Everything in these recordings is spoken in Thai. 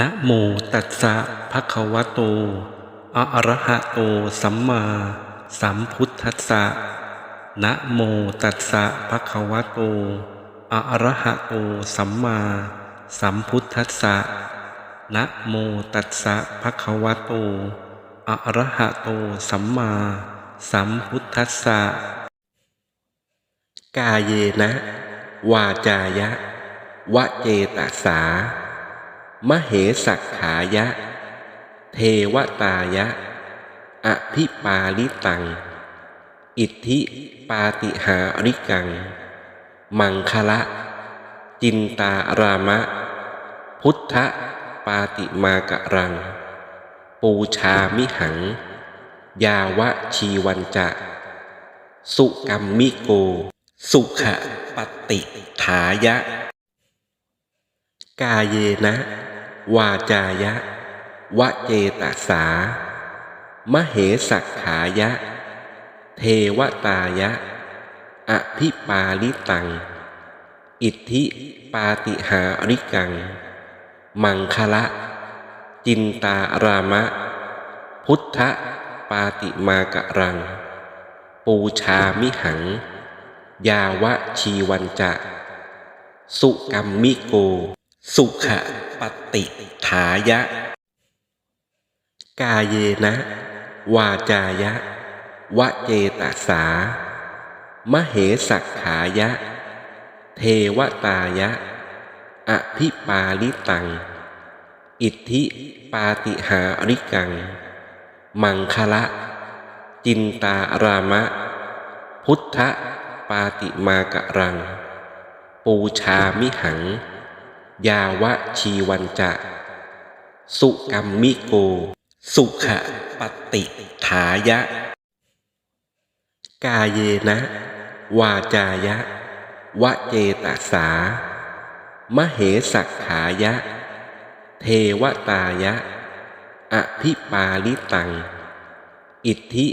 นะโมตัสสะภะคะวะโต อะระหะโต สัมมาสัมพุทธัสสะนะโมตัสสะภะคะวะโต อะระหะโต สัมมาสัมพุทธัสสะนะโมตัสสะภะคะวะโต อะระหะโต สัมมาสัมพุทธัสสะกายเยนะ วาจายะ วะเจตสา มเหสักขายะ เทวตายะอภิปาลิตัง อิทธิปาติหาริกัง มังคละ จินตารามะ พุทธปาติมากะรัง ปูชามิหัง ยาวะชีวันจะ สุกัมมิโก สุขปฏิฐายะ กายเยนะ วาจายะ วะเจตสา มเหสักขายะ เทวตายะ อภิปาลิตัง อิทธิปาติหาริกัง มังคละ จินตารามะ พุทธปาติมากะรัง ปูชามิหัง ยาวะชีวันจะ สุกัมมิโก สุขะ ปฏิฐายะ กายเยนะ วาจายะ วะเจตสา มเหสักขายะ เทวตายะ อภิปาลิตัง อิทธิปาติหาริกัง มังคละ จินตารามะ พุทธปาติมากะรัง ปูชามิหัง ยาวะชีวันจะ สุกัมมิโก สุขปฏิฐายะ กายเยนะ วาจายะ วะเจตสา มเหสักขายะ เทวตายะ อภิปาลิตัง อิทธิ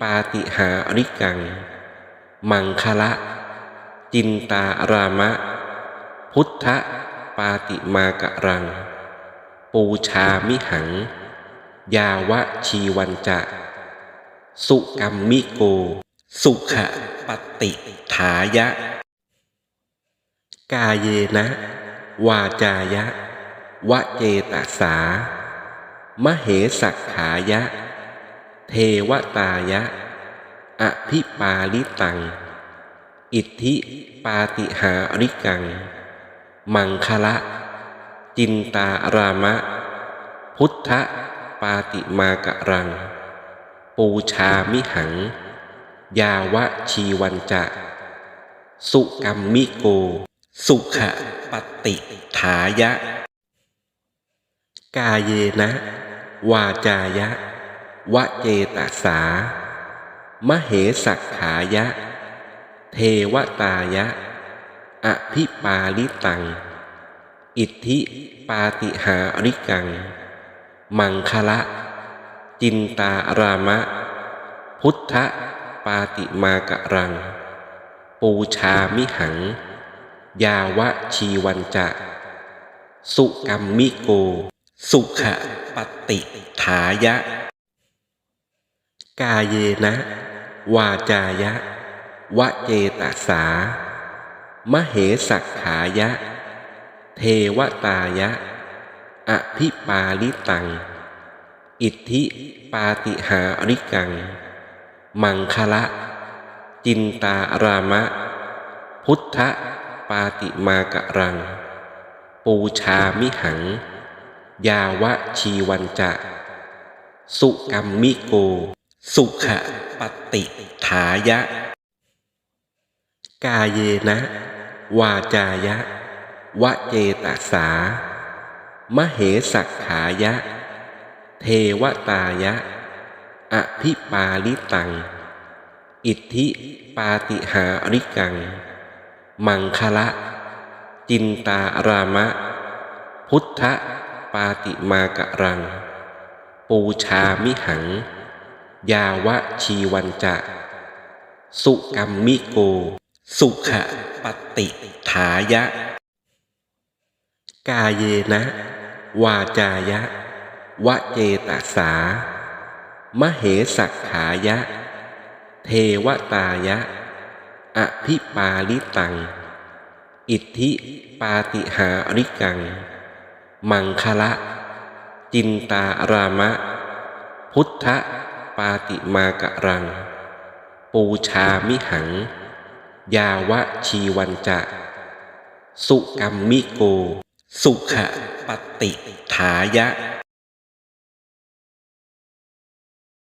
ปาติหาริกัง มังคละ จินตารามะ พุทธ ปาติมากะรัง ปูชามิหัง ยาวะชีวันจะ สุกัมมิโก สุขปฏิฐายะ กายเยนะ วาจายะ วะเจตสา มเหสักขายะ เทวตายะ อภิปาลิตัง อิทธิปาติหาริกัง มังคละ จินตารามะ พุทธปาติมากะรัง ปูชามิหัง ยาวะชีวันจะ สุกัมมิโก สุขปฏิฐายะ กายเยนะ วาจายะ วะเจตสา มเหสักขายะ เทวตายะ อภิปาลิตัง อิทธิปาติหาริกัง มังคละ จินตารามะ พุทธปาติมากะรัง ปูชามิหัง ยาวะชีวันจะ สุกัมมิโก สุขปฏิฐายะ กายเยนะ วาจายะ วะเจตสา มเหสักขายะ เทวตายะ อภิปาลิตัง อิทธิปาติหาริกัง มังคละ จินตารามะ พุทธปาติมากะรัง ปูชามิหัง ยาวะชีวันจะ สุกัมมิโก สุขปฏิฐายะ กายเยนะ วาจายะ วะเจตสา มเหสักขายะ เทวตายะ อภิปาลิตัง อิทธิปาติหาริกัง มังคละ จินตารามะ พุทธปาติมากะรัง ปูชามิหัง ยาวะชีวันจะ สุกัมมิโก สุขะ ปฏิฐายะ กายเยนะ วาจายะ วะเจตสา มเหสักขายะ เทวตายะ อภิปาลิตัง อิทธิปาติหาริกัง มังคละ จินตารามะ พุทธปาติมากะรัง ปูชามิหัง ยาวะชีวันจะ สุกัมมิโก สุขปฏิฐายะ